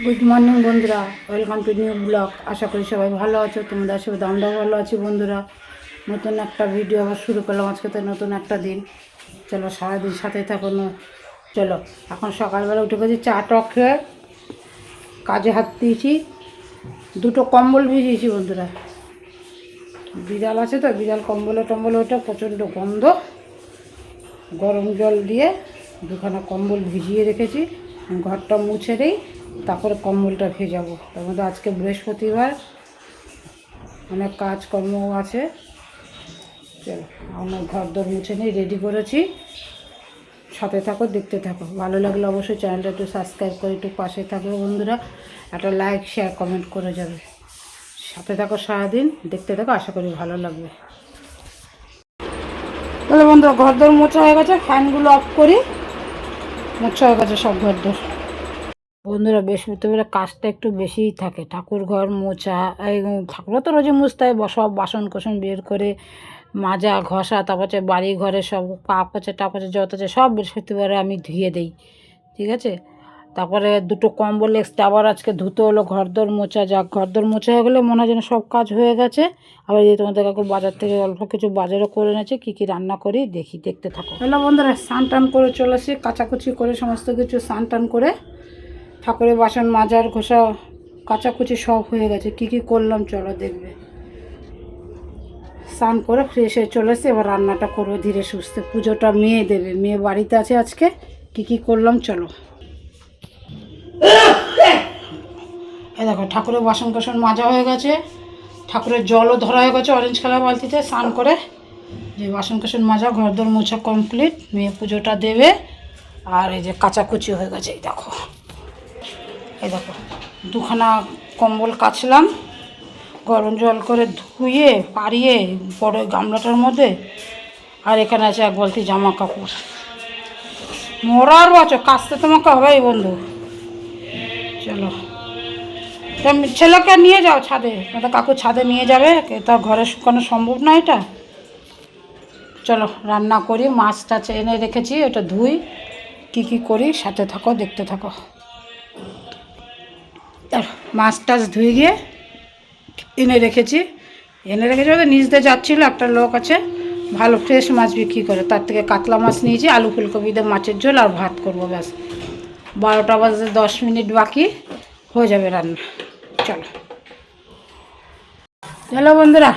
Good morning বন্ধুরা। Welcome to new blog আশা করি সবাই ভালো আছো। তোমাদের সবাই আমরাও ভালো আছি, বন্ধুরা। নতুন একটা ভিডিও আবার শুরু করলাম আজকে তো নতুন একটা দিন। চলো, সারাদিন সাথে থাকো চলো, এখন সকালবেলা উঠে গেছি চা, টক খেয়ে। কাজে হাত দিয়েছি। দুটো কম্বল ভিজিয়েছি, বন্ধুরা। বিড়াল আছে তো, বিড়াল কম্বলে টম্বলে ওটা প্রচণ্ড গন্ধ। গরম জল দিয়ে দুখানা কম্বল ভিজিয়ে রেখেছি। ঘরটা মুছে দিই। তারপরে কম্বলটা ভেজাবো। তার মধ্যে আজকে বৃহস্পতিবার অনেক কাজকর্ম আছে। চলো, আমরা ঘর দর মুছে নিয়ে রেডি করেছি। সাথে থাকো, দেখতে থাকো। ভালো লাগলে অবশ্যই চ্যানেলটা একটু সাবস্ক্রাইব করে একটু পাশে থাকো বন্ধুরা। একটা লাইক শেয়ার কমেন্ট করে যাবে। সাথে থাকো সারাদিন, দেখতে থাকো, আশা করি ভালো লাগবে। বন্ধুরা ঘর দর মোছা হয়ে গেছে ফ্যানগুলো অফ করি। মোছা হয়ে গেছে সব ঘর দর বন্ধুরা বৃহস্পতিবার কাজটা একটু বেশিই থাকে। ঠাকুর ঘর মোছা, এই ঠাকুরও তো রোজই মুছতে হয়, সব বাসন কোসন বের করে মাজা, ঘষা, তারপর হচ্ছে বাড়ি ঘরে সব পাপ আছে, টাপ আছে, যত আছে, সব বৃহস্পতিবারে আমি ধুয়ে দিই, ঠিক আছে? তারপরে দুটো কম্বল এক্সট্রা আবার আজকে ধুতে হলো ঘরদোর মোছা, যাক, ঘরদোর মোছা হয়ে গেলে মনে হয় যেন সব কাজ হয়ে গেছে। আবার এই যে তোমাদের কাকু বাজার থেকে অল্প কিছু বাজারও করে এনেছে, কী কী রান্না করি দেখি, দেখতে থাকো। হ্যালো বন্ধুরা, স্নান টান করে চলে আসি, কাচাকুচি করে সমস্ত কিছু স্নান টান করে ঠাকুরের বাসন মাজার ঘষা, কাচাকুচি সব হয়ে গেছে। কি কি করলাম চলো দেখবে। স্নান করে ফ্রেশ হয়ে চলে এসে এবার রান্নাটা করব ধীরে সুস্থে। পুজোটা মেয়ে দেবে। মেয়ে বাড়িতে আছে আজকে। কি কি করলাম চলো। এই দেখো, ঠাকুরের বাসন কোসন মাজা হয়ে গেছে। ঠাকুরের জলও ধরা হয়ে গেছে অরেঞ্জ কালার বালতিতে। স্নান করে যে বাসন কোসন মাজা, ঘরদোর মোছা কমপ্লিট মেয়ে পুজোটা দেবে। আর এই যে কাচাকুচি হয়ে গেছে, এই দেখো। এই দেখো, দুখানা কম্বল কাচলাম, গরম জল করে ধুয়ে, পাড়িয়ে বড় গামলাটার মধ্যে, আর এখানে আছে এক বালতি জামা কাপড়। মরার বছর, কাচতে তোমাকে হবেই বন্ধু। চলো। ছেলেকে নিয়ে যাও ছাদে তো কাকু ছাদে নিয়ে যাবে এ তো ঘরে শুকানো সম্ভব না এটা। চলো, রান্না করি মাছ টাছ এনে রেখেছি ওটা ধুই, কী কী করি, সাথে থাকো, দেখতে থাকো। আর মাছ টাছ ধুয়ে গিয়ে এনে রেখেছি। এনে রেখেছি ওদের নিচ দিয়ে যাচ্ছিল, একটা লোক আছে, ভালো ফ্রেশ মাছ বিক্রি করে। তার থেকে কাতলা মাছ নিয়েছি, আলু ফুলকপি দিয়ে মাছের ঝোল আর ভাত করব ব্যাস। বারোটা বাজে দশ মিনিট বাকি, হয়ে যাবে রান্না। চলো। চলো বন্ধুরা,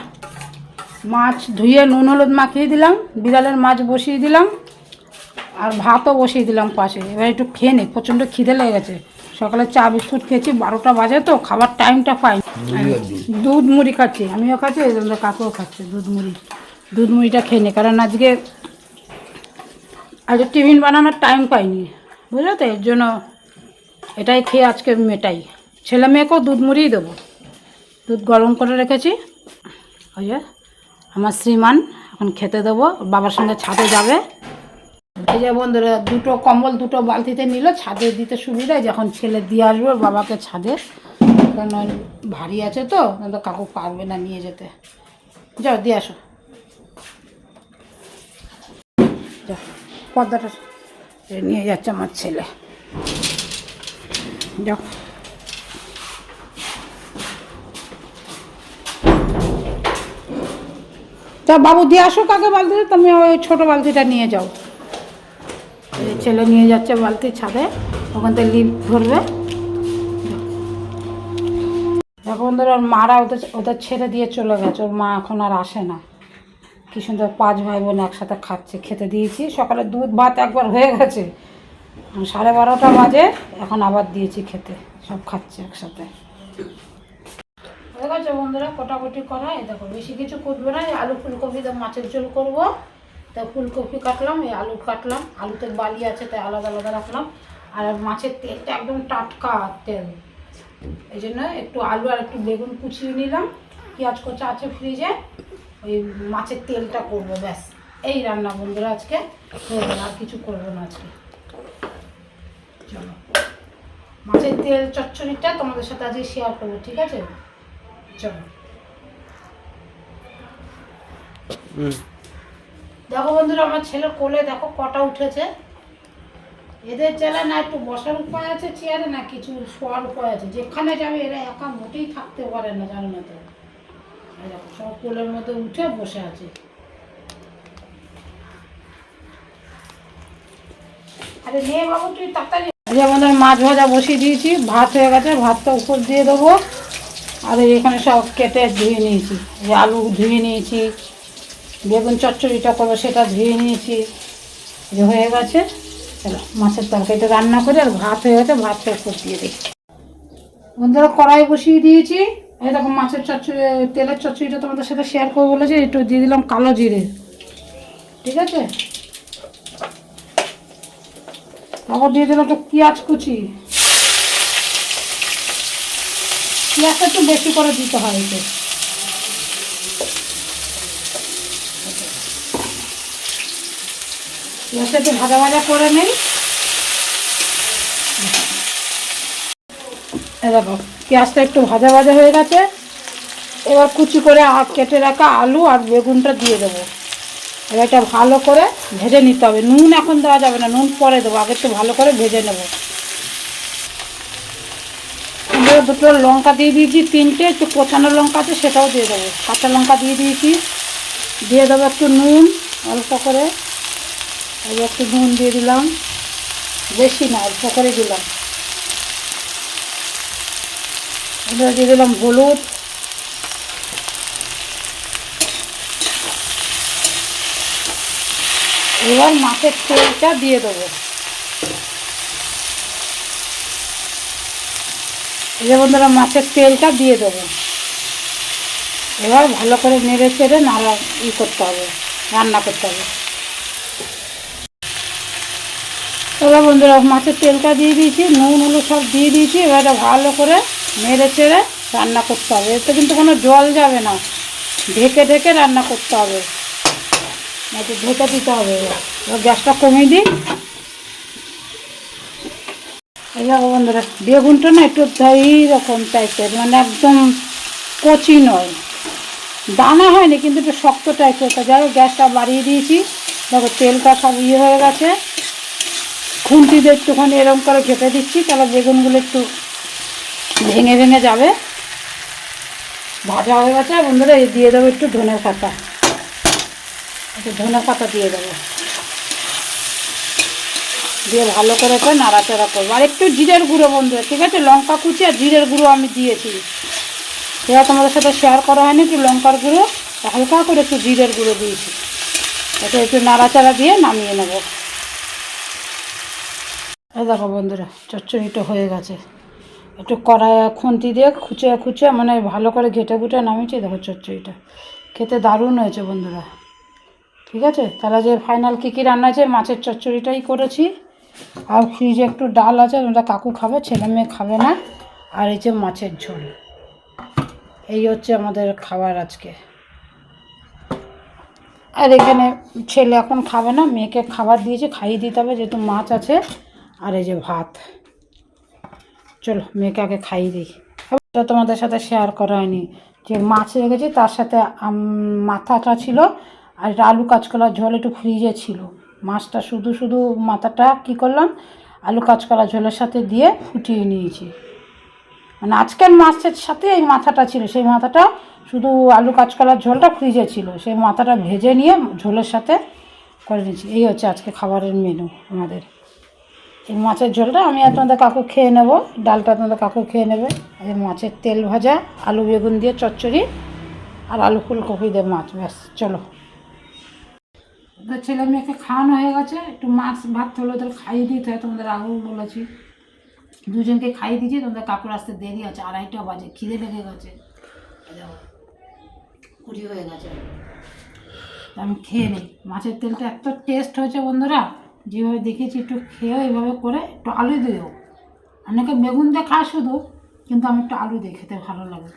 মাছ ধুয়ে নুন হলুদ মাখিয়ে দিলাম, বিড়ালের মাছ বসিয়ে দিলাম, আর ভাতও বসিয়ে দিলাম পাশে। এবার একটু খেয়ে নে, প্রচণ্ড খিদে লেগে গেছে। সকালে চা বিস্কুট খেয়েছি বারোটা বাজে তো খাবার টাইমটা পাই দুধ? মুড়ি খাচ্ছি আমিও খাচ্ছি এই জন্য কাকুও খাচ্ছে দুধ মুড়ি। দুধ মুড়িটা খেয়ে নে কারণ আজকে আজকে টিফিন বানানোর টাইম পাইনি বুঝলো তো এর জন্য এটাই খেয়ে আজকে মেটাই। ছেলে মেয়েকেও দুধ মুড়িই দেবো। দুধ গরম করে রেখেছি ওই যে আমার শ্রীমান এখন খেতে দেবো বাবার সঙ্গে ছাদে যাবে। এই যে বন্ধুরা, দুটো কম্বল দুটো বালতিতে নিল, ছাদে দিতে সুবিধা যখন ছেলে দিয়ে আসবে, বাবাকে ছাদে। কারণ ভারী আছে তো তো কাকু পারবে না নিয়ে যেতে। যাও, দিয়ে আসো। যাও, পর্দাটা নিয়ে যাচ্ছে আমার ছেলে। যাও। তা বাবু, দিয়ে আসো কাকে বালতিতে, তুমি ওই ছোটো বালতিটা নিয়ে যাও। ছেলে নিয়ে যাচ্ছে বালতি ছাদে, ওখান থেকে লিফ্ট ধরবে। এখন ধর ওর মারা ওদের ওদের ছেড়ে দিয়ে চলে গেছে, ওর মা এখন আর আসে না। কি সুন্দর পাঁচ ভাই বোন একসাথে খাচ্ছে, খেতে দিয়েছি। সকালে দুধ ভাত একবার হয়ে গেছে। সাড়ে বারোটা বাজে, এখন আবার দিয়েছি খেতে, সব খাচ্ছে একসাথে। হয়ে গেছে বন্ধুরা, কোটাকুটি করা। এই দেখো, বেশি কিছু করব না আলু ফুলকপি, মাছের ঝোল করব। তা ফুলকপি কাটলাম, এই আলু কাটলাম। আলুতে বালি আছে, তাই আলাদা আলাদা রাখলাম। আর মাছের তেলটা একদম টাটকা তেল। এই জন্য একটু আলু আর একটু বেগুন কুচিয়ে নিলাম। পেঁয়াজ কোচা আছে ফ্রিজে। ওই মাছের তেলটা করব, ব্যাস। এই রান্না বন্ধুরা, আজকে আর কিছু করব না আজকে। চলো। মাছের তেল চচ্চড়িটা তোমাদের সাথে আজকে শেয়ার করব, ঠিক আছে? চলো। দেখো বন্ধুরা আমার ছেলের কোলে দেখো কটা উঠেছে। এদের জেলা না একটু বসার উপায় আছে চেয়ারে না কিছু শোয়ার উপায় আছে? যেখানে যাবে এরা একা মোটেই থাকতে পারে না জানো না তো? দেখো, সব কোলের মধ্যে উঠে বসে আছে। আরে নে বাবু তুই তাড়াতাড়ি। আমাদের মাছ ভাজা বসিয়ে দিয়েছি ভাত হয়ে গেছে ভাতটা উপর দিয়ে দেবো। আর এখানে সব কেটে ধুয়ে নিয়েছি আলু ধুয়ে নিয়েছি। বেগুন চচ্চড়িটা করব, সেটা ধুয়ে নিয়েছি। যে হয়ে গেছে। চলো মাছের তরকারিটা রান্না করে আর ভাত হয়ে গেছে ভাতটা উপর দিয়ে দিই বন্ধুরা, কড়াই বসিয়ে দিয়েছি। এরকম মাছের চচ্চড়ি, তেলের চচ্চড়িটা তোমাদের সাথে শেয়ার করব বলেছি একটু দিয়ে দিলাম কালো জিরে। ঠিক আছে? তারপর দিয়ে দিলাম একটু পেঁয়াজ কুচি। পেঁয়াজটা একটু বেশি করে দিতে হয় এতে। পেঁয়াজটা একটু ভাজা ভাজা করে নেই। দেখো, পেঁয়াজটা একটু ভাজা ভাজা হয়ে গেছে। এবার কুচি করে কেটে রাখা আলু আর বেগুনটা দিয়ে দেবো। এবার এটা ভালো করে ভেজে নিতে হবে। নুন এখন দেওয়া যাবে না, নুন পরে দেবো। আগে একটু ভালো করে ভেজে নেব। দুটো লঙ্কা দিয়ে দিয়েছি, তিনটে। একটু কোচানো লঙ্কা আছে, সেটাও দিয়ে দেবো। কাঁচা লঙ্কা দিয়ে দিয়েছি। দিয়ে দেবো একটু নুন, অল্প করে। এবার একটু নুন দিয়ে দিলাম। বেশি না, অল্প করে দিলাম। এবার দিয়ে দিলাম হলুদ। এবার মাছের তেলটা দিয়ে দেবো। যে বন্ধুরা, মাছের তেলটা দিয়ে দেবো। এবার ভালো করে নেড়ে চেড়ে নাড়া ই করতে হবে, রান্না করতে হবে। এবার বন্ধুরা, মাছের তেলটা দিয়ে দিয়েছি, নুন, হলুদ সব দিয়ে দিয়েছি, এবার ভালো করে নেড়ে চেড়ে রান্না করতে হবে। এতে কিন্তু কোনো জল যাবে না। ঢেকে ঢেকে রান্না করতে হবে। একটু ঢেকে দিতে হবে এবার। গ্যাসটা কমিয়ে দিই। এই দেখো বন্ধুরা, বেগুনটা না একটু এইরকম টাইপের মানে একদম কচি নয়। দানা হয়নি, কিন্তু একটু শক্ত টাইপের তো যাই হোক, গ্যাসটা বাড়িয়ে দিয়েছি। দেখো তেলটা সব ইয়ে হয়ে গেছে। খুন্তি দিয়ে একটুখানি এরকম করে ঘেটে দিচ্ছি, তাহলে বেগুনগুলো একটু ভেঙে ভেঙে যাবে। ভাজা হয়ে গেছে, বন্ধুরা, এই দিয়ে দেবো একটু ধনে পাতা। একটু ধনে পাতা দিয়ে দেবো। দিয়ে ভালো করে করে নাড়াচাড়া করব। আর একটু জিরের গুঁড়ো বন্ধু ঠিক আছে? লঙ্কা কুচি আর জিরের গুঁড়ো আমি দিয়েছি। সেটা তোমাদের সাথে শেয়ার করা হয়নি, একটু লঙ্কার গুঁড়ো, হালকা করে একটু জিরের গুঁড়ো দিয়েছি। এটা একটু নাড়াচাড়া দিয়ে নামিয়ে নেব। দেখো বন্ধুরা, চচ্চড়িটা হয়ে গেছে। একটু কড়াই খুন্তি দিয়ে খুঁচে খুঁচে মানে ভালো করে ঘেটে ঘুটে নামিয়েছি, দেখো চচ্চড়িটা। খেতে দারুণ হয়েছে বন্ধুরা। ঠিক আছে? তাহলে যে ফাইনাল কী কী রান্না আছে মাছের চচ্চড়িটাই করেছি। আর ফ্রিজে একটু ডাল আছে, ওটা কাকু খাবে, ছেলে মেয়ে খাবে না। আর এই যে মাছের ঝোল। এই হচ্ছে আমাদের খাবার আজকে। আর এখানে ছেলে এখন খাবে না, মেয়েকে খাবার দিয়েছি, খাইয়ে দিতে হবে, যেহেতু মাছ আছে। আর এই যে ভাত। চলো, মেয়েকে আগে খাইয়ে দিই। এটা তোমাদের সাথে শেয়ার করা হয়নি। যে মাছ রেখেছি, তার সাথে মাথাটা ছিল আর এটা আলু কাঁচকলার ঝোল একটু ফ্রিজে ছিল। মাছটা শুধু শুধু মাথাটা কি করলাম? আলু কাঁচকলা ঝোলের সাথে দিয়ে ফুটিয়ে নিয়েছি। মানে আজকের মাছের সাথে এই মাথাটা ছিল। সেই মাথাটা শুধু আলু কাঁচকলার ঝোলটা ফ্রিজে ছিল। সেই মাথাটা ভেজে নিয়ে ঝোলের সাথে করে নিয়েছি। এই হচ্ছে আজকে খাবারের মেনু আমাদের। এই মাছের ঝোলটা আমি আর তোমাদের কাকু খেয়ে নেব। ডালটা তোমাদের কাকু খেয়ে নেবে। এই মাছের তেল ভাজা, আলু বেগুন দিয়ে চচ্চড়ি আর আলু ফুলকপি দিয়ে মাছ। ব্যাস, চলো। ছেলে মেয়েকে খাওয়ানো হয়ে গেছে। একটু মাছ, ভাত হলো ওদের খাইয়ে দিতে হয় তোমাদের আগেও বলেছি। দুজনকে খাইয়ে দিয়েছি। তোমাদের কাকুর আসতে দেরি আছে আড়াইটা বাজে। খিদে লেগে গেছে। কুড়ি হয়ে গেছে। আমি খেয়ে নিই। মাছের তেলটা এত টেস্ট হয়েছে বন্ধুরা। যেভাবে দেখেছি, একটু খেয়েও এইভাবে করে একটু আলু দিও অনেকে বেগুন দিয়ে খায় শুধু, কিন্তু আমি একটু আলু দিয়ে খেতে ভালো লাগে।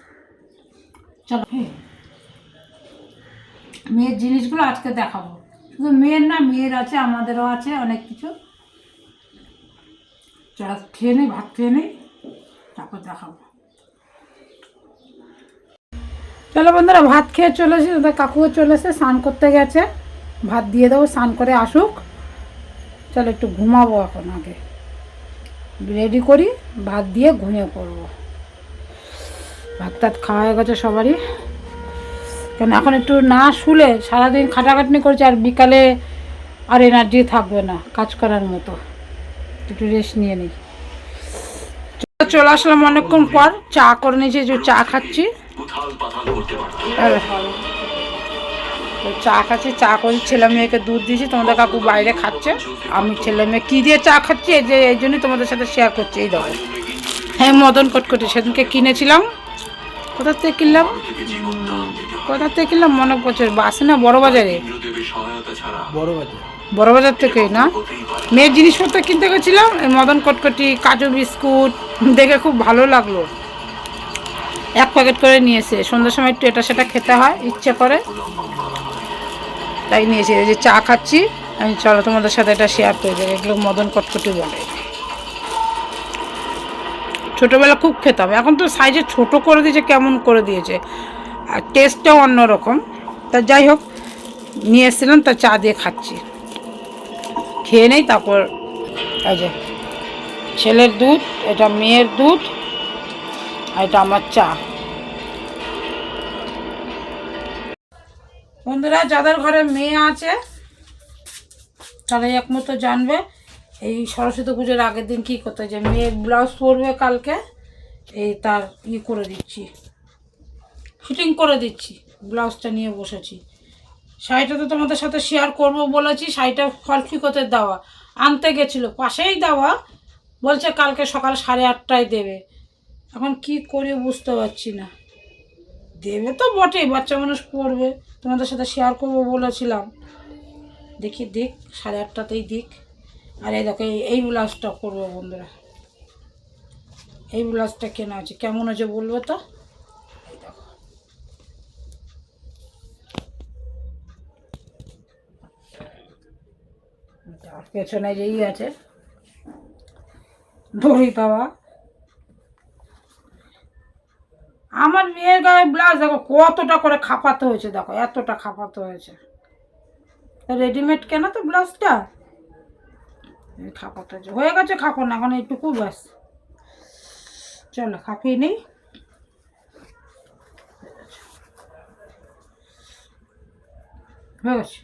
চলো হ্যাঁ মেয়ের জিনিসগুলো আজকে দেখাবো। শুধু মেয়ের না, মেয়ের আছে, আমাদেরও আছে অনেক কিছু। চল, খেয়ে নিই, ভাত খেয়ে নিই, তারপর দেখাবো। চলো বন্ধুরা, ভাত খেয়ে চলে এসে কাকুও চলে এসে স্নান করতে গেছে। ভাত দিয়ে দেবো, স্নান করে আসুক। চলো একটু ঘুমাবো এখন আগে। রেডি করি ভাত দিয়ে ঘুমিয়ে পড়ব। ভাত টাত খাওয়া হয়ে গেছে সবারই। কেন এখন একটু না শুলে সারাদিন খাটাখাটনি করছে আর বিকালে আর এনার্জি থাকবে না কাজ করার মতো। একটু রেস্ট নিয়ে নিই। চলে আসলাম অনেকক্ষণ পর। চা করে নিয়েছি যে চা খাচ্ছি। তো চা খাচ্ছি চা করি ছেলে মেয়েকে দুধ দিয়েছি তোমাদের কাকু বাইরে খাচ্ছে। আমি ছেলে মেয়ে কী দিয়ে চা খাচ্ছি এই যে এই জন্যই তোমাদের সাথে শেয়ার করছি এই দেখো। হ্যাঁ মদন কটকটি সেদিনকে কিনেছিলাম। কোথা থেকে কিনলাম? কোথা থেকে কিনলাম? মনে পড়ছে বাসে না বড় বাজারে? বড় বাজার। বড় বাজার থেকে না? মেয়ের জিনিসপত্র কিনতে গেছিলাম এই মদন কটকটি কাজু বিস্কুট দেখে খুব ভালো লাগল। এক প্যাকেট করে নিয়েছে সন্ধ্যার সময় একটু এটা সেটা খেতে হয় ইচ্ছে করে। তাই নিয়েছি। যে চা খাচ্ছি, আমি চলো তোমাদের সাথে এটা শেয়ার করে দেবো এগুলো মদন কটকটি বলে। ছোটোবেলা খুব খেতাম। এখন তো সাইজে ছোট করে দিয়েছে, কেমন করে দিয়েছে। আর টেস্টটাও অন্যরকম। তা যাই হোক, নিয়ে এসেছিলাম, তা চা দিয়ে খাচ্ছি। খেয়ে নেই, তারপর এই যে ছেলের দুধ, এটা মেয়ের দুধ, আর এটা আমার চা। বন্ধুরা, যাদের ঘরে মেয়ে আছে, তারাই একমতো জানবে এই সরস্বতী পুজোর আগের দিন কী করতে যে মেয়ে ব্লাউজ পরবে কালকে, এই তার ই করে দিচ্ছি, ফিটিং করে দিচ্ছি, ব্লাউজটা নিয়ে বসেছি। শাড়িটা তো তোমাদের সাথে শেয়ার করব বলেছি, শাড়িটা ফলফিকতে দেওয়া, আনতে গেছিল, পাশেই দেওয়া, বলছে কালকে সকাল সাড়ে আটটায় দেবে। এখন কি করে বুঝতে পারছি না। দেবে তো বটেই, বাচ্চা মানুষ পড়বে। তোমাদের সাথে শেয়ার করব বলেছিলাম। দেখি, দিক, সাড়ে আটটাতেই দিক। আর এই দেখো, এই- ব্লাউজটা করব বন্ধুরা। এই ব্লাউজটা কেনা আছে কেমন আছে বলব তো? পেছনে যেই আছে, দড়ি পাওয়া। আমার মেয়ের গায়ে ব্লাউজ দেখো কতটা করে খাপাতে হয়েছে, দেখো, এতটা খাপাতে হয়েছে। রেডিমেড কেন তো ব্লাউজটা খাপাতে হয়েছে। হয়ে গেছে খাপো না এখন এইটুকু, ব্যাস। চলো, খাপিয়ে নিই। হয়ে গেছে।